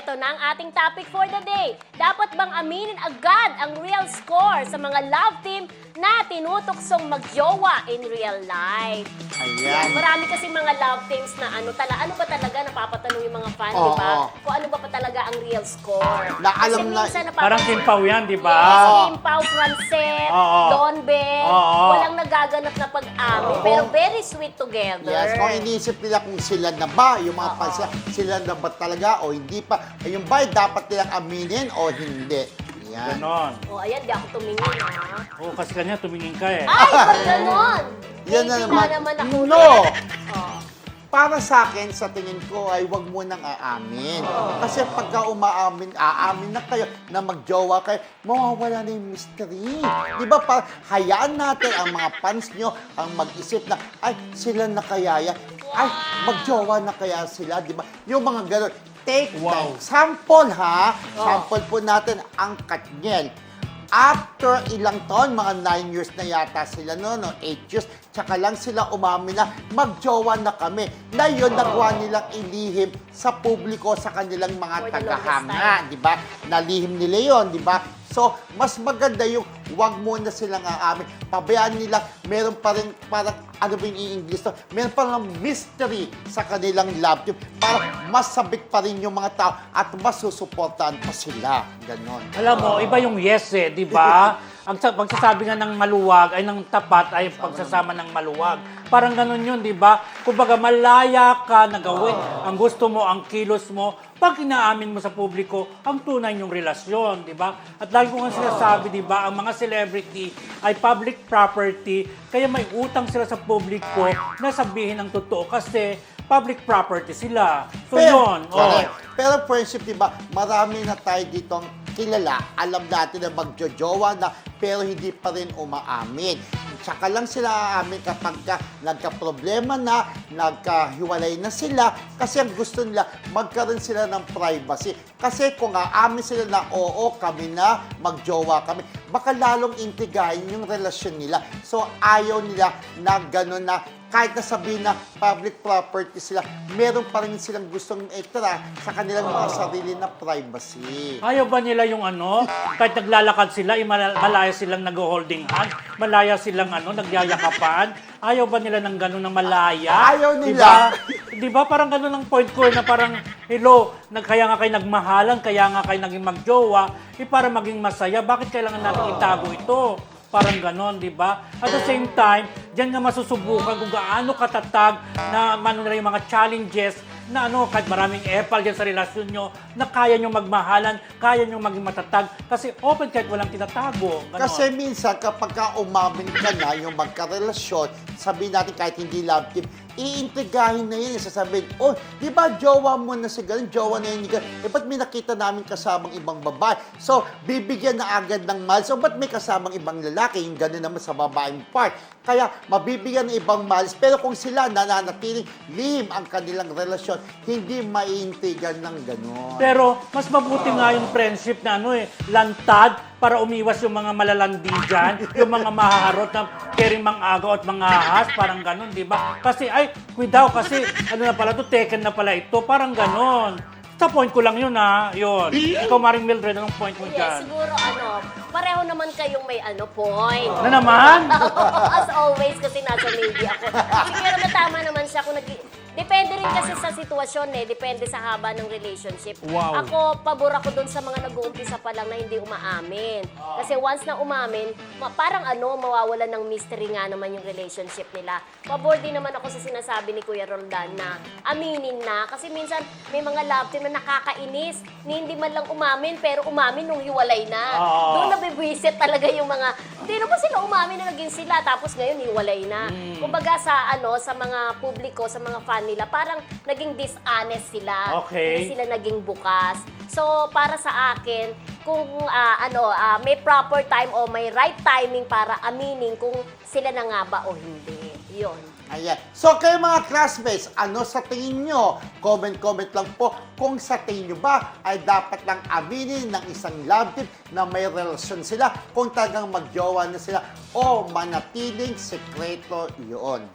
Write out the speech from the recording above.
eto na ang ating topic for the day. Dapat bang aminin agad ang real score sa mga love team na tinutuksong magjowa in real life? Ayan. Marami kasi mga love teams na ano tala ano ba talaga napapatanong yung mga fan, Oo. di ba? Kung ano ba pa talaga ang real score. Na alam kasi na- minsan Parang Kim yan, di ba? Yes, Oo. Kim Pao, Francet, Oo. Don Ben, Oo. walang nagaganap na pag-amin, Oo. pero very sweet together. Yes, kung iniisip nila kung sila na ba, yung mga Oo. fans nila, sila na ba talaga o hindi pa, yung ba dapat nilang aminin o hindi. Yan. Ganon. Oh, ayan, di ako tumingin, ha? Oo, kasi kanya tumingin ka eh. Ay, ba't ganon? Yan na Hindi naman. naman ako. No! Oh. Para sa akin, sa tingin ko ay wag mo nang aamin. Kasi pagka umaamin, aamin na kayo na magjowa kayo, mawawala na yung mystery. Di ba? Pa, hayaan natin ang mga fans nyo ang mag-isip na, ay, sila na kaya yan. Ay, magjowa na kaya sila, di ba? Yung mga ganun. Take Wow. time. Sample ha. Oh. Sample po natin ang Katniel. After ilang taon, mga 9 years na yata sila no, no 8 years, tsaka lang sila umamin na magjowa na kami. Na yun, nagawa nilang ilihim sa publiko, sa kanilang mga the tagahanga, di ba? Nalihim nila yon di ba? So, mas maganda yung wag muna silang aamin. Pabayaan nila, meron pa rin parang, ano ba yung i-English to? Meron pa rin mystery sa kanilang love team para mas sabik pa rin yung mga tao at mas susuportahan pa sila. Ganon. Alam mo, iba yung yes eh, di ba? Ang sa- pagsasabi nga ng maluwag ay ng tapat ay pagsasama ng maluwag. Parang ganun yun, di ba? Kumbaga malaya ka na gawin ang gusto mo, ang kilos mo, pag inaamin mo sa publiko ang tunay yung relasyon, di ba? At lagi ko nga sinasabi, di ba, ang mga celebrity ay public property, kaya may utang sila sa publiko na sabihin ang totoo kasi public property sila. So yun, oh. Pero friendship, di ba, marami na tayo dito ang kilala, alam natin na magjojowa na, pero hindi pa rin umaamin. Tsaka lang sila aamin kapag ka nagka-problema na, nagkahiwalay na sila, kasi ang gusto nila, magkaroon sila ng privacy. Kasi kung aamin sila na, oo, kami na, magjowa kami, baka lalong intigahin yung relasyon nila. So, ayaw nila na gano'n na kahit na sabihin na public property sila, meron pa rin silang gustong itira sa kanilang mga sarili na privacy. Ayaw ba nila yung ano, kahit naglalakad sila, eh, mal- malaya silang nag-holding hand, malaya silang ano, nagyayakapan, ayaw ba nila ng gano'n na malaya? Ayaw nila. Diba? Di ba parang gano'n ang point ko eh, na parang, hello, nag, kaya nga kayo nagmahalan, kaya nga kayo naging magjowa, eh para maging masaya, bakit kailangan natin itago ito? Parang ganon, di ba? At the same time, diyan nga masusubukan kung gaano katatag na nila yung mga challenges na ano, kahit maraming epal dyan sa relasyon nyo, na kaya nyo magmahalan, kaya nyo maging matatag, kasi open kahit walang tinatago. Ganon. Kasi minsan, kapag ka umamin ka na yung magkarelasyon, sabihin natin kahit hindi love team, iintigahin na yun. Sasabihin, oh, di ba jowa mo na si ganun, jowa na yun. Eh, ba't may nakita namin kasamang ibang babae? So, bibigyan na agad ng mahal. So, ba't may kasamang ibang lalaki? Yung ganun naman sa babaeng part. Kaya, mabibigyan ng ibang malis. Pero kung sila nananatiling lihim ang kanilang relasyon, hindi maiintigan ng ganun. Pero mas mabuti nga yung friendship na ano eh, lantad para umiwas yung mga malalandi dyan, yung mga mahaharot na kering mang agaw at mga ahas, parang ganon, di ba? Kasi ay, kuidaw kasi ano na pala to, taken na pala ito, parang ganon. Sa point ko lang yun ha, yun. Ikaw Maring Mildred, anong point mo Yeah, dyan? siguro ano, pareho naman kayong may ano point. Na naman? As always, kasi nasa media ako. Pero tama naman siya kung nag Depende rin kasi sa sitwasyon eh. Depende sa haba ng relationship. Wow. Ako, pabor ako dun sa mga nag-uumpisa pa lang na hindi umaamin. Kasi once na umamin, ma- parang ano, mawawalan ng mystery nga naman yung relationship nila. Pabor din naman ako sa sinasabi ni Kuya Roldan na aminin na. Kasi minsan, may mga love team na nakakainis. Ni hindi man lang umamin, pero umamin nung hiwalay na. Oo. Doon nabibwisit talaga yung mga, hindi na ba sila umamin na naging sila, tapos ngayon hiwalay na. Kumbaga sa ano, sa mga publiko, sa mga fan nila, parang naging dishonest sila. Okay. Hindi sila naging bukas. So, para sa akin, kung ah, ano, ah, may proper time o may right timing para aminin kung sila na nga ba o hindi. Yun. Ayan. So, kayo mga classmates, ano sa tingin nyo? Comment-comment lang po kung sa tingin nyo ba ay dapat lang aminin ng isang love team na may relasyon sila kung talagang magjowa na sila o manatiling sekreto yun.